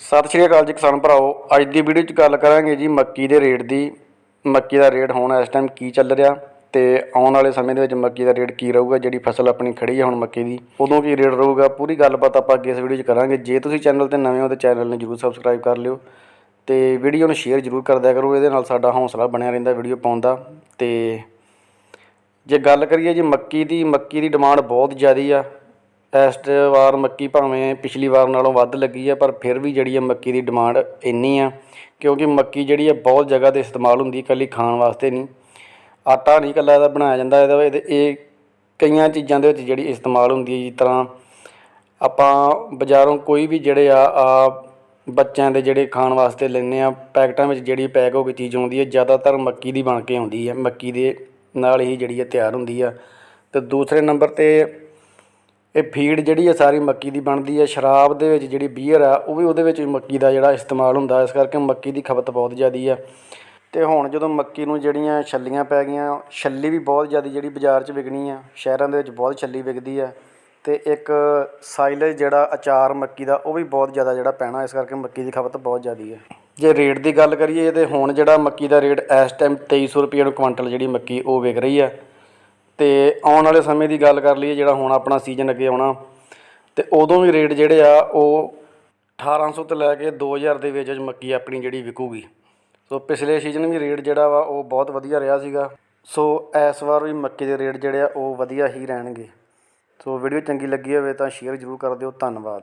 ਸਤਿ ਸ਼੍ਰੀ ਅਕਾਲ ਜੀ ਕਿਸਾਨ ਭਰਾਓ ਅੱਜ ਦੀ ਵੀਡੀਓ 'ਚ ਗੱਲ ਕਰਾਂਗੇ ਜੀ ਮੱਕੀ ਦੇ ਰੇਟ ਦੀ। ਮੱਕੀ ਦਾ ਰੇਟ ਹੁਣ ਇਸ ਟਾਈਮ ਕੀ ਚੱਲ ਰਿਹਾ ਤੇ ਆਉਣ ਵਾਲੇ ਸਮੇਂ ਦੇ ਵਿੱਚ ਮੱਕੀ ਦਾ ਰੇਟ ਕੀ ਰਹੂਗਾ, ਜਿਹੜੀ ਫਸਲ ਆਪਣੀ ਖੜੀ ਹੈ ਹੁਣ ਮੱਕੀ ਦੀ, ਉਦੋਂ ਕੀ ਰੇਟ ਰਹੂਗਾ, ਪੂਰੀ ਗੱਲਬਾਤ ਆਪਾਂ ਅੱਗੇ ਇਸ ਵੀਡੀਓ 'ਚ ਕਰਾਂਗੇ। ਜੇ ਤੁਸੀਂ ਚੈਨਲ ਤੇ ਨਵੇਂ ਹੋ ਤਾਂ ਚੈਨਲ ਨੂੰ ਜਰੂਰ ਸਬਸਕ੍ਰਾਈਬ ਕਰ ਲਿਓ ਤੇ ਵੀਡੀਓ ਨੂੰ ਸ਼ੇਅਰ ਜਰੂਰ ਕਰਦਿਆ ਕਰੋ, ਇਹਦੇ ਨਾਲ ਸਾਡਾ ਹੌਸਲਾ ਬਣਿਆ ਰਹਿੰਦਾ ਵੀਡੀਓ ਪਾਉਣ ਦਾ। ਤੇ ਜੇ ਗੱਲ ਕਰੀਏ ਜੀ ਮੱਕੀ ਦੀ ਮੱਕੀ ਦੀ ਡਿਮਾਂਡ ਬਹੁਤ ਜ਼ਿਆਦੀ ਆ। ਇਸ ਵਾਰ ਮੱਕੀ ਭਾਵੇਂ ਪਿਛਲੀ ਵਾਰ ਨਾਲੋਂ ਵੱਧ ਲੱਗੀ ਆ, ਪਰ ਫਿਰ ਵੀ ਜਿਹੜੀ ਆ ਮੱਕੀ ਦੀ ਡਿਮਾਂਡ ਇੰਨੀ ਆ, ਕਿਉਂਕਿ ਮੱਕੀ ਜਿਹੜੀ ਆ ਬਹੁਤ ਜਗ੍ਹਾ ਤੇ ਇਸਤੇਮਾਲ ਹੁੰਦੀ, ਇਕੱਲੀ ਖਾਣ ਵਾਸਤੇ ਨਹੀਂ। ਆਟਾ ਨਹੀਂ ਇਕੱਲਾ ਇਹਦਾ ਬਣਾਇਆ ਜਾਂਦਾ ਇਹਦਾ, ਇਹਦੇ- ਇਹ ਕਈਆਂ ਚੀਜ਼ਾਂ ਦੇ ਵਿੱਚ ਜਿਹੜੀ ਇਸਤੇਮਾਲ ਹੁੰਦੀ ਹੈ ਜਿਸ ਤਰ੍ਹਾਂ ਆਪਾਂ ਬਾਜ਼ਾਰੋਂ ਕੋਈ ਵੀ ਜਿਹੜੇ ਆ ਆ ਬੱਚਿਆਂ ਦੇ ਜਿਹੜੇ ਖਾਣ ਵਾਸਤੇ ਲੈਂਦੇ ਆ, ਪੈਕਟਾਂ ਵਿੱਚ ਜਿਹੜੀ ਪੈਕ ਹੋ ਕੇ ਚੀਜ਼ ਆਉਂਦੀ ਹੈ ਜ਼ਿਆਦਾਤਰ ਮੱਕੀ ਦੀ ਬਣ ਕੇ ਆਉਂਦੀ ਹੈ ਮੱਕੀ ਦੇ ਨਾਲ ਹੀ ਜਿਹੜੀ ਹੈ ਤਿਆਰ ਹੁੰਦੀ ਆ। ਤੇ ਦੂਸਰੇ ਨੰਬਰ ਤੇ ਇਹ ਫੀਡ ਜਿਹੜੀ ਹੈ ਸਾਰੀ ਮੱਕੀ ਦੀ ਬਣਦੀ ਹੈ ਸ਼ਰਾਬ ਦੇ ਵਿੱਚ ਜਿਹੜੀ ਬੀਅਰ ਆ, ਉਹ ਵੀ ਉਹਦੇ ਵਿੱਚ ਵੀ ਮੱਕੀ ਦਾ ਜਿਹੜਾ ਇਸਤੇਮਾਲ ਹੁੰਦਾ, ਇਸ ਕਰਕੇ ਮੱਕੀ ਦੀ ਖਪਤ ਬਹੁਤ ਜ਼ਿਆਦੀ ਆ। ਤੇ ਹੁਣ ਜਦੋਂ ਮੱਕੀ ਨੂੰ ਜਿਹੜੀਆਂ ਛੱਲੀਆਂ ਪੈ ਗਈਆਂ, ਛੱਲੀ ਵੀ ਬਹੁਤ ਜ਼ਿਆਦਾ ਜਿਹੜੀ ਬਾਜ਼ਾਰ 'ਚ ਵਿਕਣੀ ਆ, ਸ਼ਹਿਰਾਂ ਦੇ ਵਿੱਚ ਬਹੁਤ ਛੱਲੀ ਵਿਕਦੀ ਆ, ਤੇ ਇੱਕ ਸਾਈਲੇਜ ਜਿਹੜਾ ਅਚਾਰ ਮੱਕੀ ਦਾ, ਉਹ ਵੀ ਬਹੁਤ ਜ਼ਿਆਦਾ ਜਿਹੜਾ ਪੈਣਾ, ਇਸ ਕਰਕੇ ਮੱਕੀ ਦੀ ਖਪਤ ਬਹੁਤ ਜ਼ਿਆਦੀ ਹੈ ਜੇ ਰੇਟ ਦੀ ਗੱਲ ਕਰੀਏ ਤੇ ਹੁਣ ਜਿਹੜਾ ਮੱਕੀ ਦਾ ਰੇਟ ਇਸ ਟਾਈਮ 2300 ਰੁਪਏ ਨੂੰ ਕੁਆਂਟਲ ਜਿਹੜੀ ਮੱਕੀ ਉਹ ਵਿਕ ਰਹੀ ਆ। ਤੇ ਆਉਣ ਵਾਲੇ ਸਮੇਂ ਦੀ ਗੱਲ ਕਰ ਲਈਏ ਜਿਹੜਾ ਹੁਣ ਆਪਣਾ ਸੀਜ਼ਨ ਅੱਗੇ ਆਉਣਾ, ਤੇ ਉਦੋਂ ਵੀ ਰੇਟ ਜਿਹੜੇ ਆ ਉਹ 1800 ਤੋਂ ਲੈ ਕੇ 2000 ਦੇ ਵਿੱਚ ਵਿੱਚ ਮੱਕੀ ਆਪਣੀ ਜਿਹੜੀ ਵਿਕੂਗੀ। ਸੋ ਪਿਛਲੇ ਸੀਜ਼ਨ ਵੀ ਰੇਟ ਜਿਹੜਾ ਵਾ ਉਹ ਬਹੁਤ ਵਧੀਆ ਰਿਹਾ ਸੀਗਾ। ਸੋ ਇਸ ਵਾਰ ਵੀ ਮੱਕੀ ਦੇ ਰੇਟ ਜਿਹੜੇ ਆ ਉਹ ਵਧੀਆ ਹੀ ਰਹਿਣਗੇ। ਸੋ ਵੀਡੀਓ ਚੰਗੀ ਲੱਗੀ ਹੋਵੇ ਤਾਂ ਸ਼ੇਅਰ ਜ਼ਰੂਰ ਕਰ ਦਿਓ। ਧੰਨਵਾਦ।